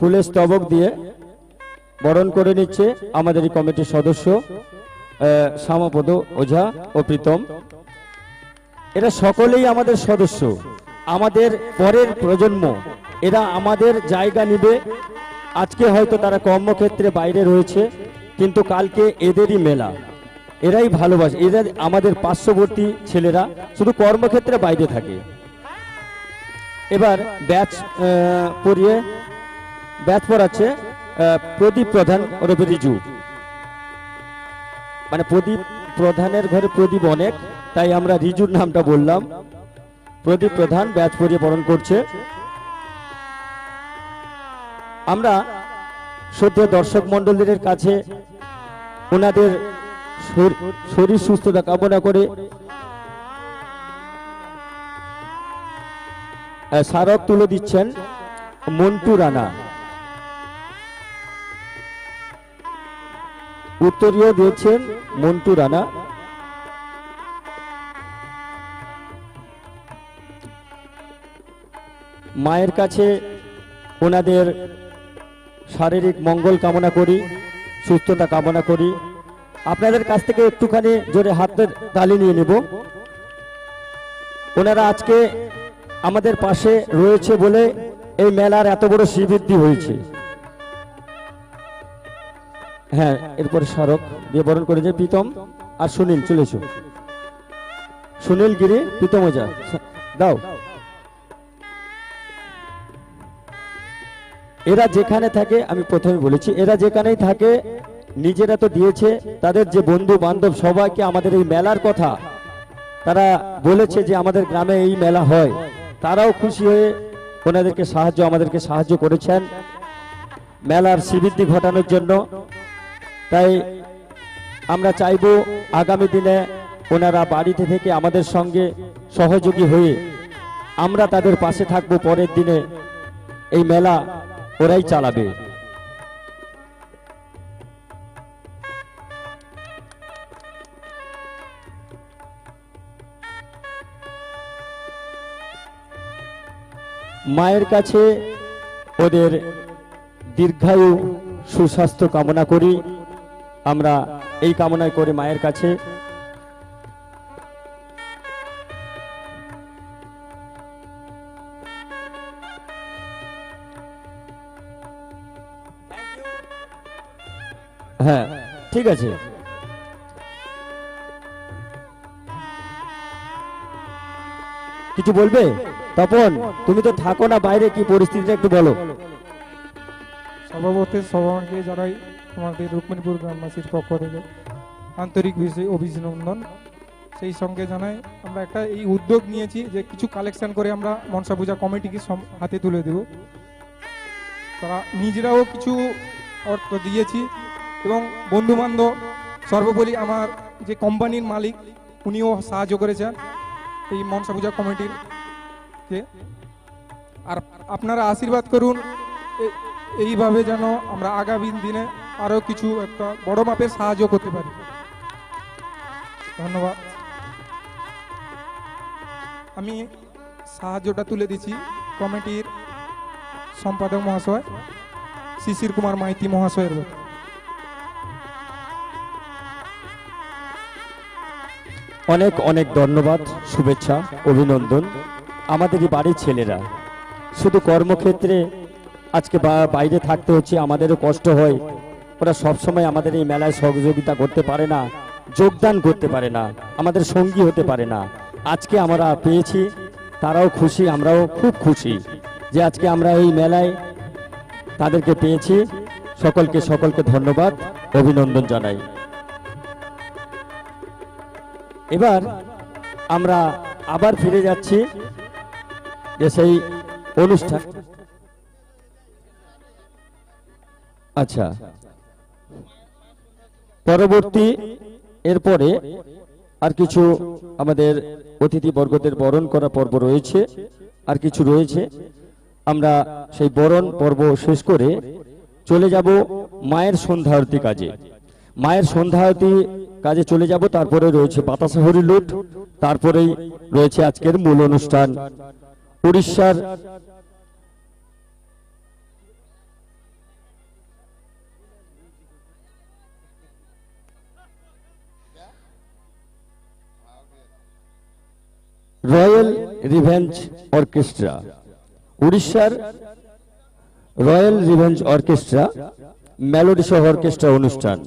ফুলের স্তবক দিয়ে বরণ করে নিচ্ছে আমাদের এই কমিটির সদস্য শ্যামাপদ ওঝা ও প্রীতম। এরা সকলেই আমাদের সদস্য। আমাদের পরের প্রজন্ম, এরা আমাদের জায়গা নিবে। আজকে হয়তো তারা কর্মক্ষেত্রে বাইরে রয়েছে, কিন্তু কালকে এদেরই মেলা। এরাই ভালোবাসে। এরা আমাদের পার্শ্ববর্তী ছেলেরা শুধু কর্মক্ষেত্রে বাইরে থাকে। এবার ব্যাচ পরিয়ে ব্যাচ পড়াচ্ছে প্রদীপ প্রধান ওরফে রিজু মানে প্রদীপ প্রধানের ঘরে প্রদীপ অনেক, তাই আমরা রিজুর নামটা বললাম। প্রদীপ প্রধান ব্যাচ পরিয়ে বরণ করছে। আমরা সদ্য দর্শক মন্ডলীদের কাছে ওনাদের শরীর সুস্থতা কামনা করে স্মারক তুলে দিচ্ছেন মন্টু রানা। উত্তরীয় দিয়েছেন মন্টু রানা। মায়ের কাছে ওনাদের শারীরিক মঙ্গল কামনা করি, সুস্থতা কামনা করি। আপনাদের কাছ থেকে একটুখানি জোরে হাতের তালি নিয়ে নেব। ওনারা আজকে আমাদের পাশে রয়েছে বলে এই মেলার এত বড় শ্রীবৃদ্ধি হয়েছে। হ্যাঁ এরপরে স্মারক দিয়ে বরণ করে যে প্রীতম আর সুনীল চলেছ সুনীল গিরি, প্রীতম ওঝা, দাও। এরা যেখানে থাকে, আমি প্রথমে বলেছি, এরা যেখানেই থাকে, নিজেরা তো দিয়েছে, তাদের যে বন্ধু বান্ধব সবাইকে আমাদের এই মেলার কথা, তারা বলেছে যে আমাদের গ্রামে এই মেলা হয়। তারাও খুশি হয়ে ওনাদেরকে সাহায্য, আমাদেরকে সাহায্য করেছেন। মেলার শ্রীবৃদ্ধি ঘটানোর জন্য তাই আমরা চাইব আগামী দিনে ওনারা বাড়িতে থেকে আমাদের সঙ্গে সহযোগী হয়ে আমরা তাদের পাশে থাকব পরের দিনে। এই মেলা ওরাই চালাবে। মায়ের কাছে ওদের দীর্ঘায়ু সুস্বাস্থ্য কামনা করি। আমরা এই কামনায় করে মায়ের কাছে। হ্যাঁ ঠিক আছে। কিছু বলবে? তপন, তুমি তো থাকো না বাইরে, কি পরিস্থিতিটা একটু বলো। সভাপতি সভাকে জানাই আমাদের রুক্মিণীপুর গ্রামবাসীর পক্ষ থেকে আন্তরিক অভিনন্দন। সেই সঙ্গে জানাই, আমরা একটা এই উদ্যোগ নিয়েছি যে কিছু কালেকশন করে আমরা মনসা পূজা কমিটিকে হাতে তুলে দেব। তারা নিজেরাও কিছু অর্থ দিয়েছি এবং বন্ধু বান্ধব সর্বোপরি আমার যে কোম্পানির মালিক, উনিও সাহায্য করেছেন এই মনসা পূজা কমিটির আর আপনারা আশীর্বাদ করুন এইভাবে যেন আমরা আগামী দিনে আরও কিছু একটা বড় মাপের সাহায্য করতে পারি। ধন্যবাদ। আমি সাহায্যটা তুলে দিচ্ছি কমিটির সম্পাদক মহাশয় শিশির কুমার মাইতি মহাশয়ের অনেক অনেক ধন্যবাদ, শুভেচ্ছা, অভিনন্দন আমাদেরই বাড়ির ছেলেরা। শুধু কর্মক্ষেত্রে আজকে বাইরে থাকতে হচ্ছে, আমাদেরও কষ্ট হয়। ওরা সবসময় আমাদের এই মেলায় সহযোগিতা করতে পারে না, যোগদান করতে পারে না, আমাদের সঙ্গী হতে পারে না। আজকে আমরা পেয়েছি, তারাও খুশি, আমরাও খুব খুশি যে আজকে আমরা এই মেলায় তাদেরকে পেয়েছি। সকলকে সকলকে ধন্যবাদ, অভিনন্দন জানাই। এবার আমরা আবার ফিরে যাচ্ছি যে সেই অনুষ্ঠান। আচ্ছা। পরবর্তী, এরপরে আর কিছু আমাদের অতিথি বর্গদের বরণ করা পর্ব রয়েছে, আর কিছু রয়েছে। আমরা সেই বরণ পর্ব শেষ করে চলে যাব মায়ের সন্ধ্যা আরতি কাজে। মায়ের সন্ধ্যা আরতি কাজে চলে যাব, তারপরে রয়েছে বাতাসা হরিলুট তারপরেই রয়েছে আজকের মূল অনুষ্ঠান, উড়িষ্যার রিভেঞ্জ অর্কেস্ট্রা উড়িষ্যার রয়্যাল রিভেঞ্জ অর্কেস্ট্রা মেলোডি সহ অর্কেস্ট্রা অনুষ্ঠান।